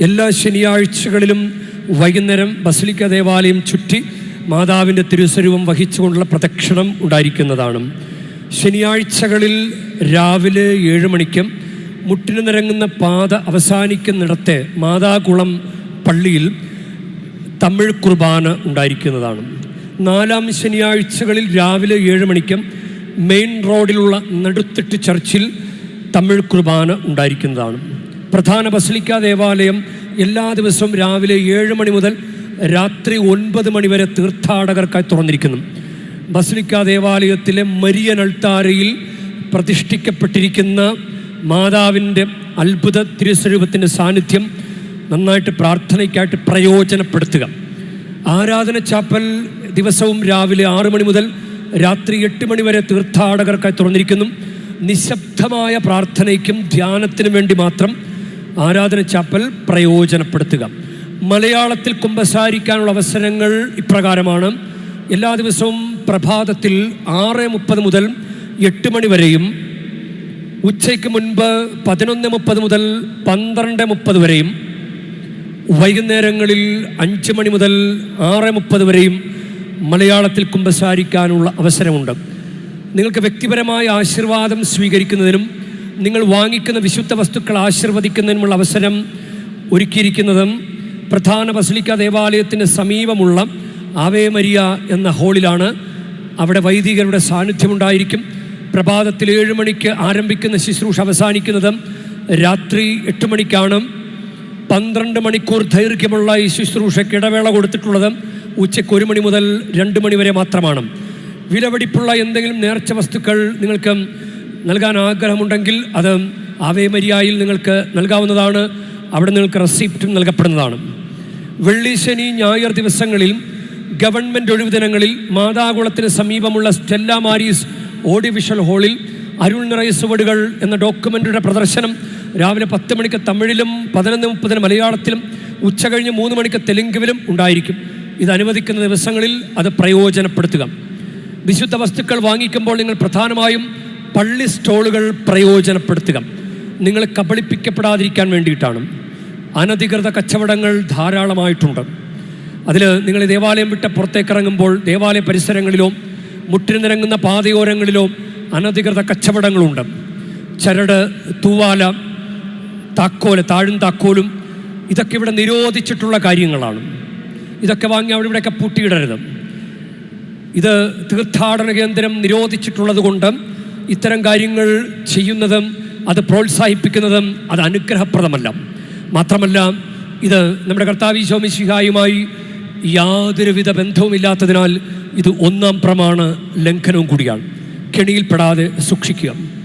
എല്ലാ ശനിയാഴ്ചകളിലും വൈകുന്നേരം ബസലിക്ക ദേവാലയം ചുറ്റി മാതാവിന്റെ തിരുസ്വരൂപം വഹിച്ചുകൊണ്ടുള്ള പ്രദക്ഷിണം ഉണ്ടായിരിക്കുന്നതാണ്. ശനിയാഴ്ചകളിൽ രാവിലെ ഏഴ് മണിക്കും മുട്ടിന് നിരങ്ങുന്ന പാത അവസാനിക്കുന്നിടത്തെ മാതാകുളം പള്ളിയിൽ തമിഴ് കുർബാന ഉണ്ടായിരിക്കുന്നതാണ്. നാലാം ശനിയാഴ്ചകളിൽ രാവിലെ ഏഴ് മണിക്കും മെയിൻ റോഡിലുള്ള നടുത്തിട്ട് ചർച്ചിൽ തമിഴ് കുർബാന ഉണ്ടായിരിക്കുന്നതാണ്. പ്രധാന ബസലിക്ക ദേവാലയം എല്ലാ ദിവസവും രാവിലെ ഏഴ് മണി മുതൽ രാത്രി ഒൻപത് മണി വരെ തീർത്ഥാടകർക്കായി തുറന്നിരിക്കുന്നു. ബസലിക്ക ദേവാലയത്തിലെ മരിയൻ അൾത്താരയിൽ പ്രതിഷ്ഠിക്കപ്പെട്ടിരിക്കുന്ന മാതാവിന്റെ അത്ഭുത തിരുസ്വരൂപത്തിന്റെ സാന്നിധ്യം നന്നായിട്ട് പ്രാർത്ഥനയ്ക്കായിട്ട് പ്രയോജനപ്പെടുത്തുക. ആരാധന ചാപ്പൽ ദിവസവും രാവിലെ ആറ് മണി മുതൽ രാത്രി എട്ട് മണി വരെ തീർത്ഥാടകർക്കായി തുറന്നിരിക്കുന്നു. നിശബ്ദമായ പ്രാർത്ഥനയ്ക്കും ധ്യാനത്തിനും വേണ്ടി മാത്രം ആരാധന ചാപ്പൽ പ്രയോജനപ്പെടുത്തുക. മലയാളത്തിൽ കുമ്പസാരിക്കാനുള്ള അവസരങ്ങൾ ഇപ്രകാരമാണ്. എല്ലാ ദിവസവും പ്രഭാതത്തിൽ ആറ് മുപ്പത് മുതൽ എട്ട് മണി വരെയും ഉച്ചയ്ക്ക് മുൻപ് പതിനൊന്ന് മുപ്പത് മുതൽ പന്ത്രണ്ട് മുപ്പത് വരെയും വൈകുന്നേരങ്ങളിൽ അഞ്ച് മണി മുതൽ ആറ് മുപ്പത് വരെയും മലയാളത്തിൽ കുമ്പസാരിക്കാനുള്ള അവസരമുണ്ട്. നിങ്ങൾക്ക് വ്യക്തിപരമായ ആശീർവാദം സ്വീകരിക്കുന്നതിനും നിങ്ങൾ വാങ്ങിക്കുന്ന വിശുദ്ധ വസ്തുക്കൾ ആശീർവദിക്കുന്നതിനുമുള്ള അവസരം ഒരുക്കിയിരിക്കുന്നതും പ്രധാന ബസലിക്ക ദേവാലയത്തിന് സമീപമുള്ള ആവേമരിയ എന്ന ഹോളിലാണ് അവിടെ വൈദികരുടെ സാന്നിധ്യമുണ്ടായിരിക്കും. പ്രഭാതത്തിൽ ഏഴ് മണിക്ക് ആരംഭിക്കുന്ന ശുശ്രൂഷ അവസാനിക്കുന്നതും രാത്രി എട്ട് മണിക്കാണ് പന്ത്രണ്ട് മണിക്കൂർ ദൈർഘ്യമുള്ള ഈ ശുശ്രൂഷയ്ക്ക് ഇടവേള കൊടുത്തിട്ടുള്ളത് ഉച്ചയ്ക്ക് ഒരു മണി മുതൽ രണ്ട് മണി വരെ മാത്രമാണ്. വിലപിടിപ്പുള്ള എന്തെങ്കിലും നേർച്ച വസ്തുക്കൾ നിങ്ങൾക്ക് നൽകാൻ ആഗ്രഹമുണ്ടെങ്കിൽ അത് ആവേ മരിയായിൽ നിങ്ങൾക്ക് നൽകാവുന്നതാണ്. അവിടെ നിങ്ങൾക്ക് റെസിപ്റ്റും നൽകപ്പെടുന്നതാണ്. വെള്ളി ശനി ഞായർ ദിവസങ്ങളിൽ ഗവൺമെന്റ് ഒഴിവ് ദിനങ്ങളിൽ മാതാകുളത്തിന് സമീപമുള്ള സ്റ്റെല്ല മാരീസ് ഓഡിവിഷ്വൽ ഹാളിൽ അരുൾ നിറയ സുവടുകൾ എന്ന ഡോക്യുമെന്ററിയുടെ പ്രദർശനം രാവിലെ പത്ത് മണിക്ക് തമിഴിലും പതിനൊന്ന് മുപ്പതിന് മലയാളത്തിലും ഉച്ച കഴിഞ്ഞ് മൂന്ന് മണിക്ക് തെലുങ്കിലും ഉണ്ടായിരിക്കും. ഇത് അനുവദിക്കുന്ന ദിവസങ്ങളിൽ അത് പ്രയോജനപ്പെടുത്തുക. വിശുദ്ധ വസ്തുക്കൾ വാങ്ങിക്കുമ്പോൾ നിങ്ങൾ പ്രധാനമായും പള്ളി സ്റ്റോളുകൾ പ്രയോജനപ്പെടുത്തുക. നിങ്ങൾ കബളിപ്പിക്കപ്പെടാതിരിക്കാൻ വേണ്ടിയിട്ടാണ്. അനധികൃത കച്ചവടങ്ങൾ ധാരാളമായിട്ടുണ്ട്. അതിൽ നിങ്ങൾ ദേവാലയം വിട്ട് പുറത്തേക്ക് ഇറങ്ങുമ്പോൾ ദേവാലയ പരിസരങ്ങളിലോ മുട്ടിനിറങ്ങുന്ന പാതയോരങ്ങളിലോ അനധികൃത കച്ചവടങ്ങളുണ്ട്. ചരട് തൂവാല താക്കോൽ താഴും താക്കോലും ഇതൊക്കെ ഇവിടെ നിരോധിച്ചിട്ടുള്ള കാര്യങ്ങളാണ്. ഇതൊക്കെ വാങ്ങി അവിടെ ഇവിടെയൊക്കെ പൂട്ടിയിടരുത്. ഇത് തീർത്ഥാടന കേന്ദ്രം നിരോധിച്ചിട്ടുള്ളത് കൊണ്ട് ഇത്തരം കാര്യങ്ങൾ ചെയ്യുന്നതും അത് പ്രോത്സാഹിപ്പിക്കുന്നതും അത് അനുഗ്രഹപ്രദമല്ല. മാത്രമല്ല ഇത് നമ്മുടെ കർത്താവി ശോമിശിഹായുമായി യാതൊരുവിധ ബന്ധവുമില്ലാത്തതിനാൽ ഇത് ഒന്നാം പ്രമാണ ലംഘനവും കൂടിയാണ്. കെണിയിൽപ്പെടാതെ സൂക്ഷിക്കുക.